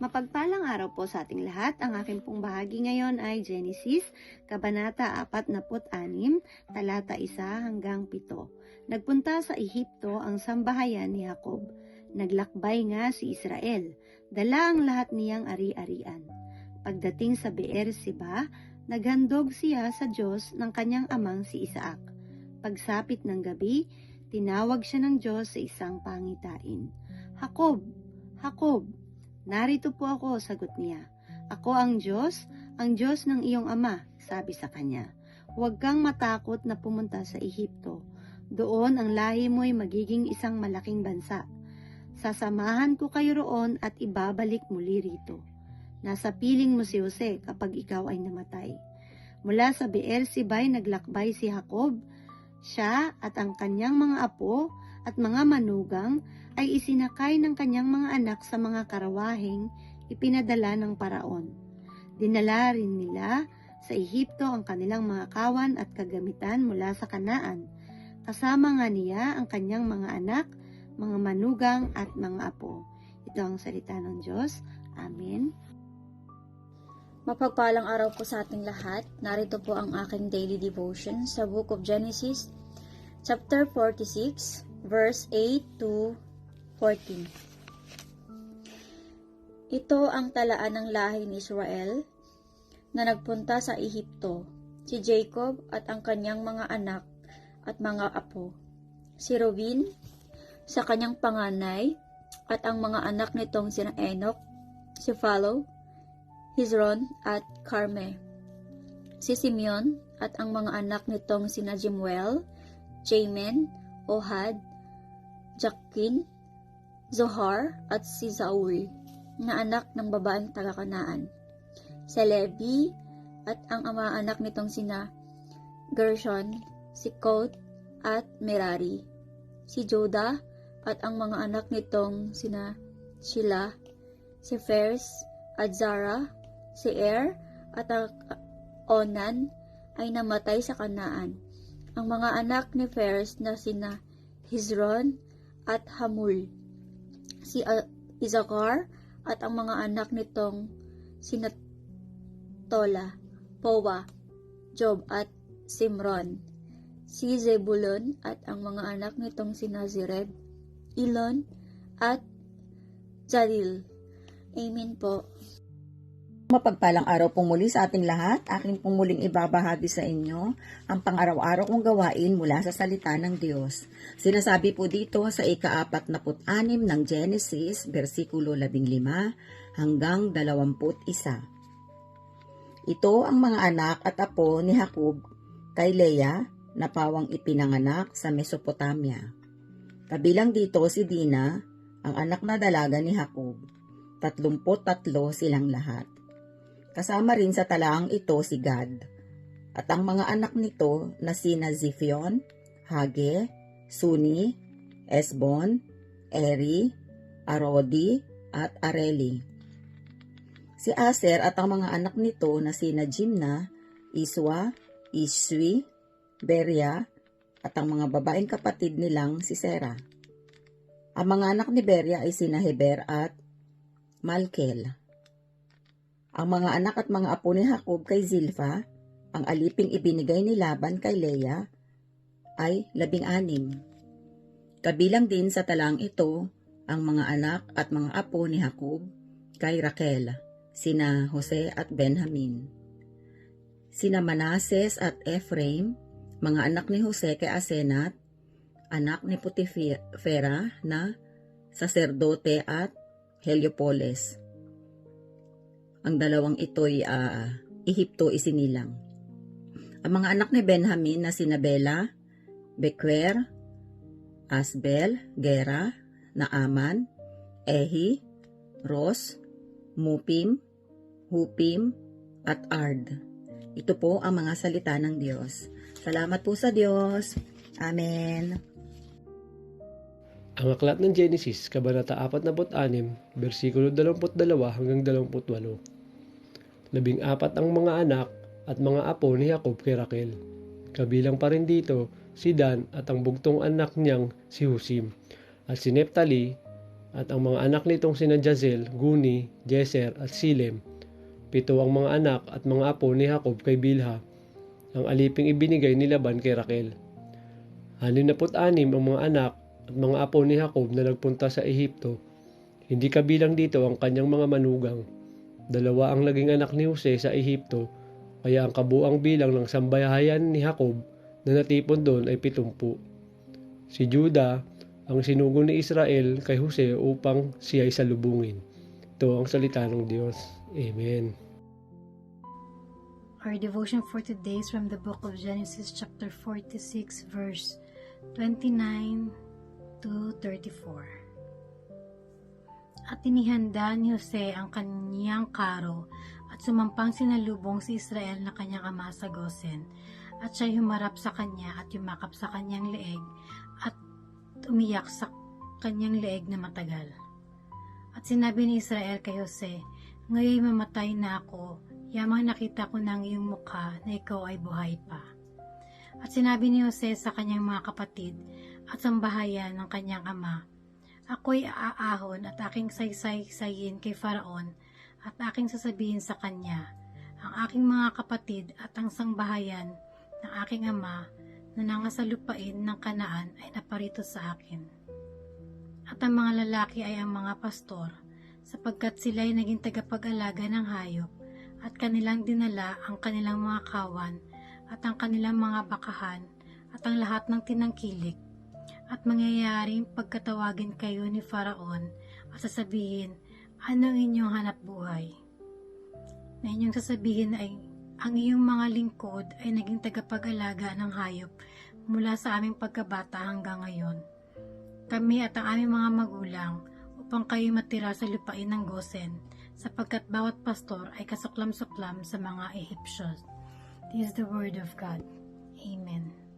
Mapagpalang araw po sa ating lahat. Ang aking pong bahagi ngayon ay Genesis, Kabanata 46, talata 1 hanggang 7. Nagpunta sa Ehipto ang sambahayan ni Jacob. Naglakbay nga si Israel. Dala ang lahat niyang ari-arian. Pagdating sa Beer Siba, naghandog siya sa Diyos ng kanyang amang si Isaac. Pagsapit ng gabi, tinawag siya ng Diyos sa isang pangitain. Jacob, Jacob, Narito po ako, sagot niya. Ako ang Diyos, ang Diyos ng iyong ama, sabi sa kanya. Huwag kang matakot na pumunta sa Ehipto. Doon ang lahi mo'y magiging isang malaking bansa. Sasamahan ko kayo roon at ibabalik muli rito. Nasa piling mo si Jose kapag ikaw ay namatay. Mula sa Beer Sibay naglakbay si Jacob. Siya at ang kanyang mga apo at mga manugang ay isinakay ng kanyang mga anak sa mga karawaheng ipinadala ng paraon. Dinala rin nila sa Ehipto ang kanilang mga kawan at kagamitan mula sa Kanaan. Kasama nga niya ang kanyang mga anak, mga manugang at mga apo. Ito ang salita ng Diyos. Amen. Mapagpalang araw po sa ating lahat. Narito po ang aking daily devotion sa Book of Genesis, chapter 46, verse 8 to 14. Ito ang talaan ng lahi ni Israel na nagpunta sa Ehipto, si Jacob at ang kanyang mga anak at mga apo. Si Robin sa kanyang panganay at ang mga anak nitong sina Enoch, si Phalo, Hezron at Carme. Si Simeon at ang mga anak nitong sina Jemuel, Jamin, Ohad, Jakin, Zohar at si Zaul na anak ng babaeng taga-kanaan. Si Levi at ang ama anak nitong sina Gershon, si Kot at Merari. Si Joda at ang mga anak nitong sina Sheila, si Fers at Zara, si Er at ang Onan ay namatay sa kanaan. Ang mga anak ni Fers na sina Hezron at Hamul. Si uh, Izakar at ang mga anak nitong sina Tola, Powa, Job at Simron. Si Zebulon at ang mga anak nitong sina Zereb, Ilon at Zalil. Amen po. Mapagpalang araw pong muli sa ating lahat. Aking pong muling ibabahagi sa inyo ang pang-araw-araw kong gawain mula sa salita ng Diyos. Sinasabi po dito sa ika-apat na anim ng Genesis, versikulo 15 hanggang 21. Ito ang mga anak at apo ni Jacob kay Leah na pawang ipinanganak sa Mesopotamia. Kabilang dito si Dina, ang anak na dalaga ni Jacob. Tatlumpot tatlo silang lahat. Kasama rin sa talaang ito si Gad. At ang mga anak nito na sina Ziphion, Hage, Suni, Esbon, Eri, Arodi, at Areli. Si Aser at ang mga anak nito na sina Jimna, Iswa, Iswi, Beria, at ang mga babaeng kapatid nilang si Sera. Ang mga anak ni Beria ay sina Heber at Malkel. Ang mga anak at mga apo ni Jacob kay Zilpha, ang aliping ibinigay ni Laban kay Leah, ay labing-anim. Kabilang din sa talang ito ang mga anak at mga apo ni Jacob kay Raquel, sina Jose at Benjamin. Sina Manases at Ephraim, mga anak ni Jose kay Asenat, anak ni Putifera na saserdote at Heliopolis ang dalawang ito'y uh, Ehipto isinilang. Ang mga anak ni Benjamin na sina Bela, Bequer, Asbel, Gera, Naaman, Ehi, Ros, Mupim, Hupim, at Ard. Ito po ang mga salita ng Diyos. Salamat po sa Diyos. Amen. Ang aklat ng Genesis, Kabanata 46, versikulo 22 hanggang 28. Labing apat ang mga anak at mga apo ni Jacob kay Raquel. Kabilang pa rin dito si Dan at ang bugtong anak niyang si Husim, at si Neptali, At ang mga anak nitong sina Jazel, Guni, Jeser at Silem. Pito ang mga anak at mga apo ni Jacob kay Bilha. Ang aliping ibinigay ni Laban kay Raquel. Anim na ang mga anak mga apo ni Jacob na nagpunta sa Ehipto. Hindi kabilang dito ang kanyang mga manugang. Dalawa ang naging anak ni Jose sa Ehipto, kaya ang kabuang bilang ng sambahayan ni Jacob na natipon doon ay pitumpu. Si Judah ang sinugo ni Israel kay Jose upang siya ay salubungin. Ito ang salita ng Diyos. Amen. Our devotion for today is from the book of Genesis, chapter 46, verse 29 to 34. At inihanda ni Jose ang kanyang karo at sumampang sinalubong si Israel na kanyang ama sa Gosen. At siya humarap sa kanya at yumakap sa kanyang leeg at umiyak sa kanyang leeg na matagal. At sinabi ni Israel kay Jose, Ngayon mamatay na ako, yamang nakita ko ng iyong mukha na ikaw ay buhay pa. At sinabi ni Jose sa kanyang mga kapatid at sambahayan ng kanyang ama, Ako'y aahon at aking saysay-sayin kay Faraon at aking sasabihin sa kanya, ang aking mga kapatid at ang sangbahayan ng aking ama na nangasalupain ng kanaan ay naparito sa akin. At ang mga lalaki ay ang mga pastor, sapagkat sila ay naging tagapag-alaga ng hayop, at kanilang dinala ang kanilang mga kawan, at ang kanilang mga bakahan, at ang lahat ng tinangkilik. At mangyayaring pagkatawagin kayo ni Faraon, at sasabihin, anong inyong hanap buhay? Na inyong sasabihin ay, ang iyong mga lingkod ay naging tagapag-alaga ng hayop mula sa aming pagkabata hanggang ngayon kami at ang aming mga magulang upang kayo matira sa lupain ng Gosen sapagkat bawat pastor ay kasuklam-suklam sa mga Egyptians. This is the word of God. Amen.